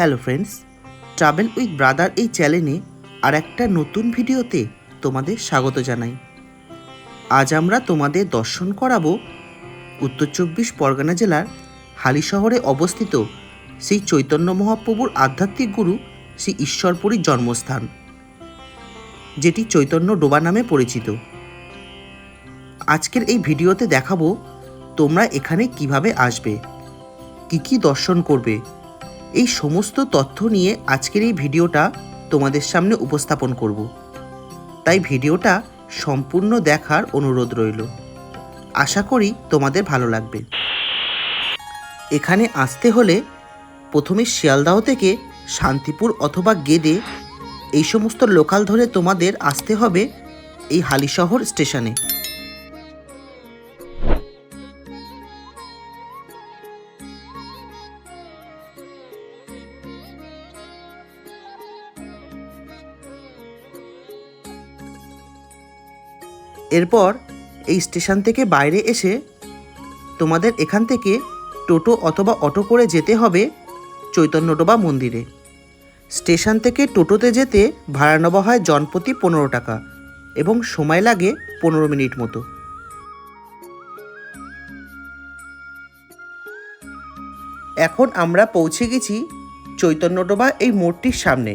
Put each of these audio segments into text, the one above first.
Hello friends travel with brother এই চ্যানেলে আর একটা নতুন ভিডিওতে তোমাদের স্বাগত জানাই। আজ আমরা তোমাদের দর্শন করাবো উত্তর চব্বিশ পরগনা জেলার হালি শহরে অবস্থিত শ্রী চৈতন্য মহাপ্রভুর আধ্যাত্মিক গুরু শ্রী ঈশ্বরপুরীর জন্মস্থান, যেটি চৈতন্য ডোবা নামে পরিচিত। আজকের এই ভিডিওতে দেখাবো তোমরা এখানে কীভাবে আসবে, কি কি দর্শন করবে এই সমস্ত তথ্য নিয়ে আজকের এই ভিডিওটা তোমাদের সামনে উপস্থাপন করব। তাই ভিডিওটা সম্পূর্ণ দেখার অনুরোধ রইল। আশা করি তোমাদের ভালো লাগবে। এখানে আসতে হলে প্রথমে শিয়ালদাহ থেকে শান্তিপুর অথবা গেদে এই সমস্ত লোকাল ধরে তোমাদের আসতে হবে এই হালিশহর স্টেশনে। এরপর এই স্টেশন থেকে বাইরে এসে তোমাদের এখান থেকে টোটো অথবা অটো করে যেতে হবে চৈতন্যডোবা মন্দিরে। স্টেশন থেকে টোটোতে যেতে ভাড়া নেওয়া হয় জনপ্রতি পনেরো টাকা এবং সময় লাগে পনেরো মিনিট মতো। এখন আমরা পৌঁছে গেছি চৈতন্যডোবা এই মোড়টির সামনে।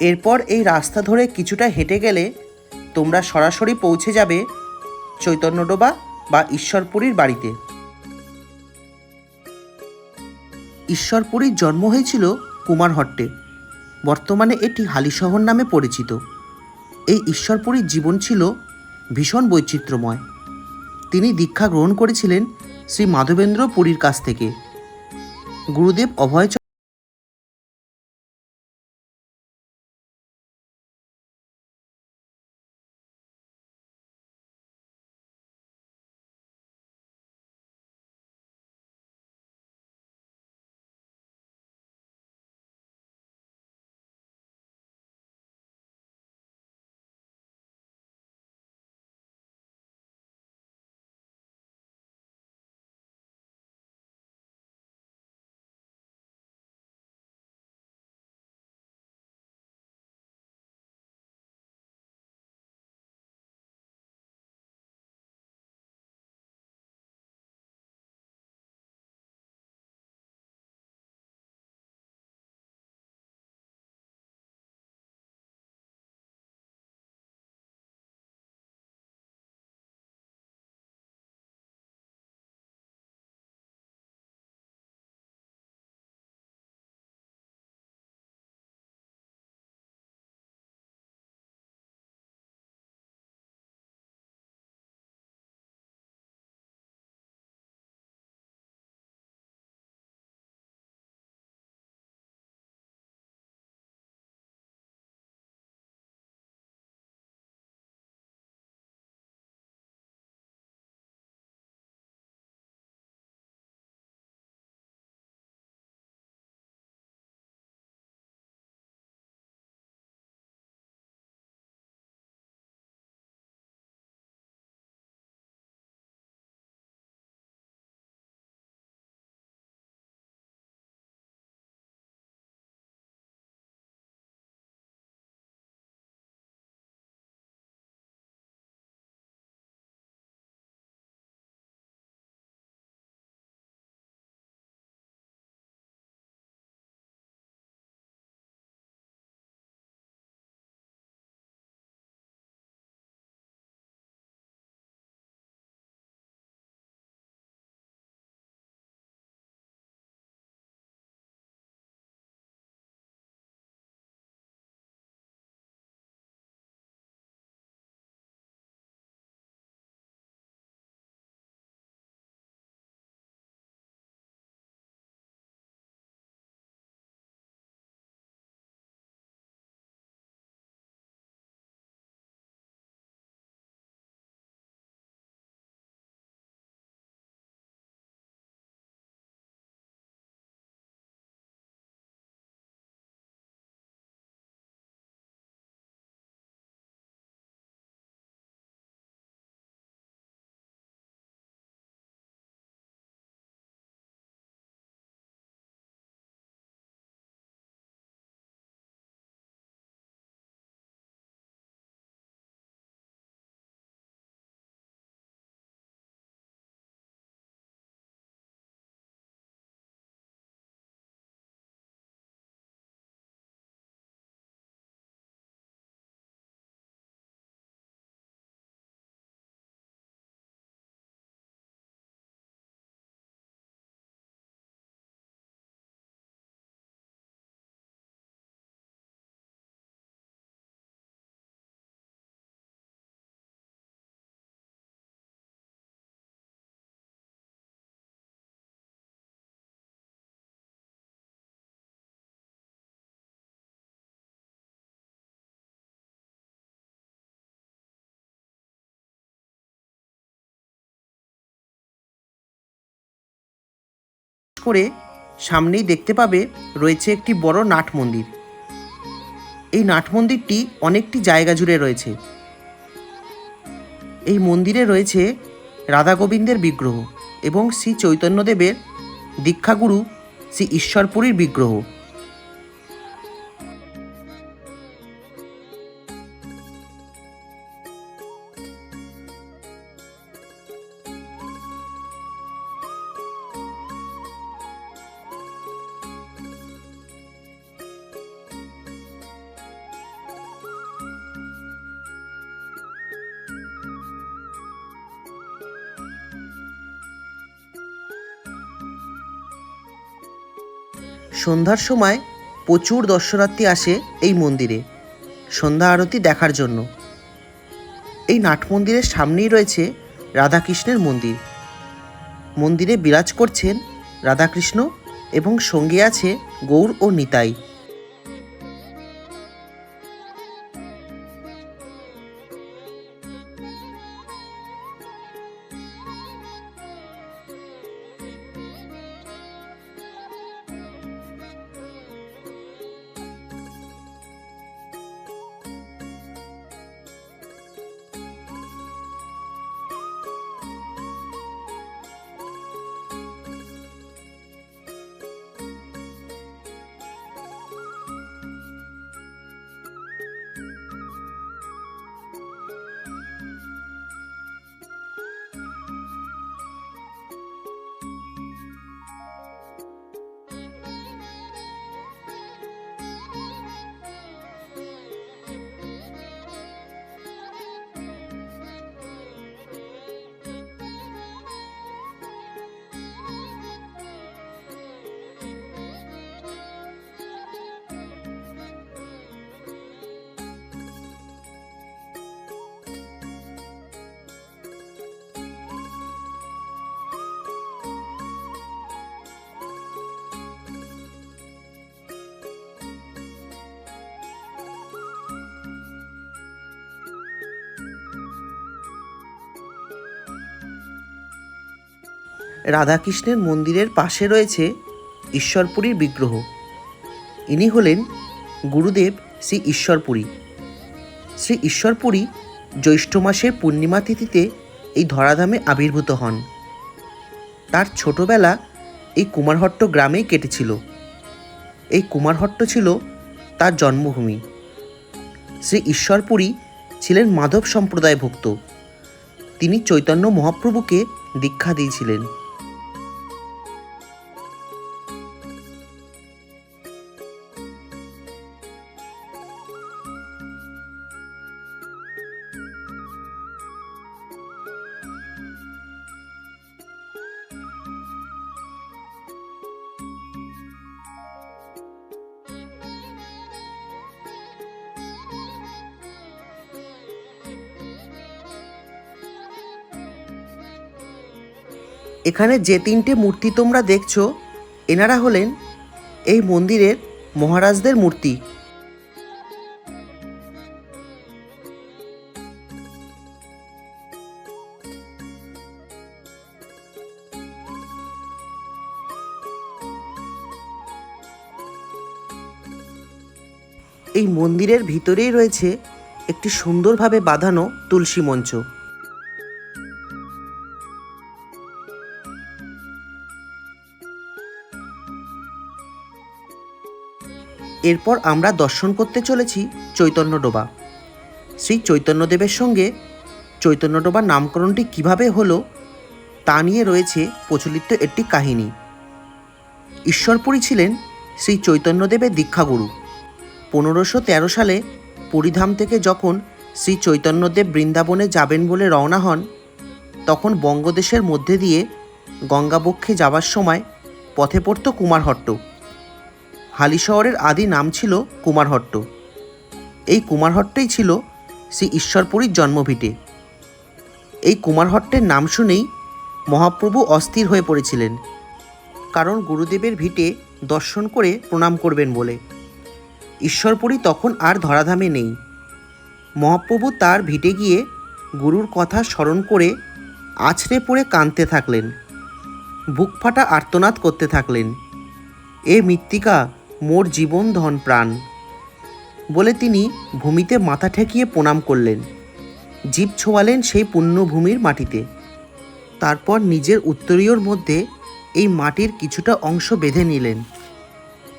এরপর এই রাস্তা ধরে কিছুটা হেঁটে গেলে তোমরা সরাসরি পৌঁছে যাবে চৈতন্যডোবা বা ঈশ্বরপুরীর বাড়িতে। ঈশ্বরপুরীর জন্ম হয়েছিল কুমারহট্টে। বর্তমানে এটি হালিশহর নামে পরিচিত। এই ঈশ্বরপুরীর জীবন ছিল ভীষণ বৈচিত্র্যময়। তিনি দীক্ষা গ্রহণ করেছিলেন শ্রী মাধবেন্দ্র পুরীর কাছ থেকে। গুরুদেব অভয় করে সামনেই দেখতে পাবে রয়েছে একটি বড় নাট মন্দির। এই নাট মন্দিরটি অনেকটি জায়গা জুড়ে রয়েছে। এই মন্দিরে রয়েছে রাধা গোবিন্দের বিগ্রহ এবং শ্রী চৈতন্যদেবের দীক্ষাগুরু শ্রী ঈশ্বরপুরীর বিগ্রহ। সন্ধ্যার সময় প্রচুর দর্শনার্থী আসে এই মন্দিরে, সন্ধ্যা আরতি দেখার জন্য। এই নাট মন্দিরের সামনেই রয়েছে রাধাকৃষ্ণের মন্দির। মন্দিরে বিরাজ করছেন রাধাকৃষ্ণ এবং সঙ্গে আছে গৌর ও নিতাই। রাধাকৃষ্ণের মন্দিরের পাশে রয়েছে ঈশ্বরপুরীর বিগ্রহ। ইনি হলেন গুরুদেব শ্রী ঈশ্বরপুরী। শ্রী ঈশ্বরপুরী জ্যৈষ্ঠ মাসের পূর্ণিমা তিথিতে এই ধরাধামে আবির্ভূত হন। তার ছোটবেলা এই কুমারহট্ট গ্রামেই কেটেছিল। এই কুমারহট্ট ছিল তার জন্মভূমি। শ্রী ঈশ্বরপুরী ছিলেন মাধব সম্প্রদায়ভুক্ত। তিনি চৈতন্য মহাপ্রভুকে দীক্ষা দিয়েছিলেন। এখানে যে তিনটে মূর্তি তোমরা দেখছ, এনারা হলেন এই মন্দিরের মহারাজদের মূর্তি। এই মন্দিরের ভিতরেই রয়েছে একটি সুন্দরভাবে বাঁধানো তুলসী মঞ্চ। এরপর আমরা দর্শন করতে চলেছি চৈতন্য ডোবা। শ্রী চৈতন্যদেবের সঙ্গে চৈতন্য ডোবার নামকরণটি কীভাবে হলো তা নিয়ে রয়েছে প্রচলিত একটি কাহিনী। ঈশ্বরপুরী ছিলেন শ্রী চৈতন্যদেবের দীক্ষাগুরু। পনেরোশো তেরো সালে পরিধাম থেকে যখন শ্রী চৈতন্যদেব বৃন্দাবনে যাবেন বলে রওনা হন, তখন বঙ্গদেশের মধ্যে দিয়ে গঙ্গাবক্ষে যাওয়ার সময় পথে পড়ত কুমারহট্ট। হালি শহরের আদি নাম ছিল কুমারহট্ট। এই কুমারহট্টেই ছিল শ্রী ঈশ্বরপুরীর জন্মভিটে। এই কুমারহট্টের নাম শুনেই মহাপ্রভু অস্থির হয়ে পড়েছিলেন, কারণ গুরুদেবের ভিটে দর্শন করে প্রণাম করবেন বলে। ঈশ্বরপুরী তখন আর ধরাধামে নেই। মহাপ্রভু তার ভিটে গিয়ে গুরুর কথা স্মরণ করে আছড়ে পড়ে কাঁদতে থাকলেন, বুক ফাটা আর্তনাদ করতে থাকলেন। এ মৃত্তিকা মোর জীবন ধন প্রাণ। বলে তিনি ভূমিতে মাথা ঠেকিয়ে প্রণাম করলেন। জীব ছোঁয়ালেন সেই পুণ্যভূমির মাটিতে। তারপর নিজের উত্তরীয়র মধ্যে এই মাটির কিছুটা অংশ বেঁধে নিলেন।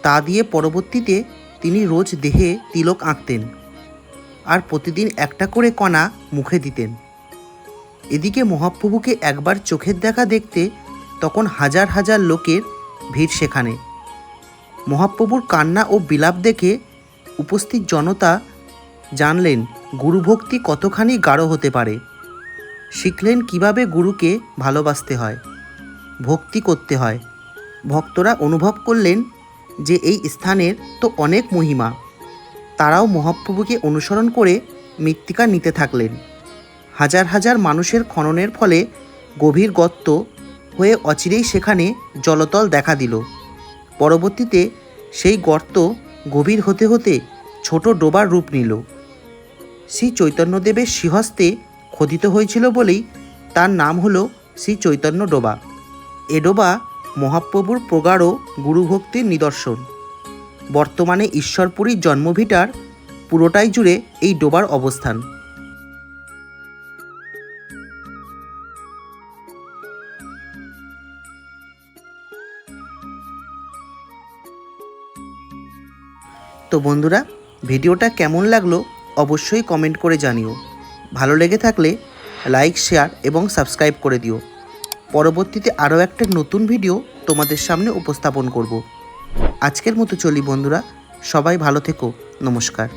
তা দিয়ে পরবর্তীতে তিনি রোজ দেহে তিলক আঁকতেন আর প্রতিদিন একটা করে কণা মুখে দিতেন। এদিকে মহাপ্রভুকে একবার চোখের দেখা দেখতে তখন হাজার হাজার লোকের ভিড় সেখানে। মহাপ্রভুর কান্না ও বিলাপ দেখে উপস্থিত জনতা জানলেন, গুরুভক্তি কতখানি গাঢ় হতে পারে। শিখলেন কীভাবে গুরুকে ভালোবাসতে হয়, ভক্তি করতে হয়। ভক্তরা অনুভব করলেন যে এই স্থানের তো অনেক মহিমা। তারাও মহাপ্রভুকে অনুসরণ করে মৃত্তিকা নিতে থাকলেন। হাজার হাজার মানুষের খননের ফলে গভীর গর্ত হয়ে অচিরেই সেখানে জলতল দেখা দিল। পরবর্তীতে সেই গর্ত গভীর হতে হতে ছোট ডোবার রূপ নিল। শ্রী চৈতন্যদেবের সিংহস্তে খোদিত হয়েছিল বলেই তার নাম হলো শ্রী চৈতন্য ডোবা। এ ডোবা মহাপ্রভুর প্রগাঢ় গুরুভক্তির নিদর্শন। বর্তমানে ঈশ্বরপুরীর জন্মভিটার পুরোটাই জুড়ে এই ডোবার অবস্থান। তো বন্ধুরা, ভিডিওটা কেমন লাগল অবশ্যই কমেন্ট করে জানিও। ভালো লেগে থাকলে লাইক, শেয়ার এবং সাবস্ক্রাইব করে দিও। পরবর্তীতে আরও একটা নতুন ভিডিও তোমাদের সামনে উপস্থাপন করব। আজকের মতো চলি বন্ধুরা, সবাই ভালো থেকো, নমস্কার।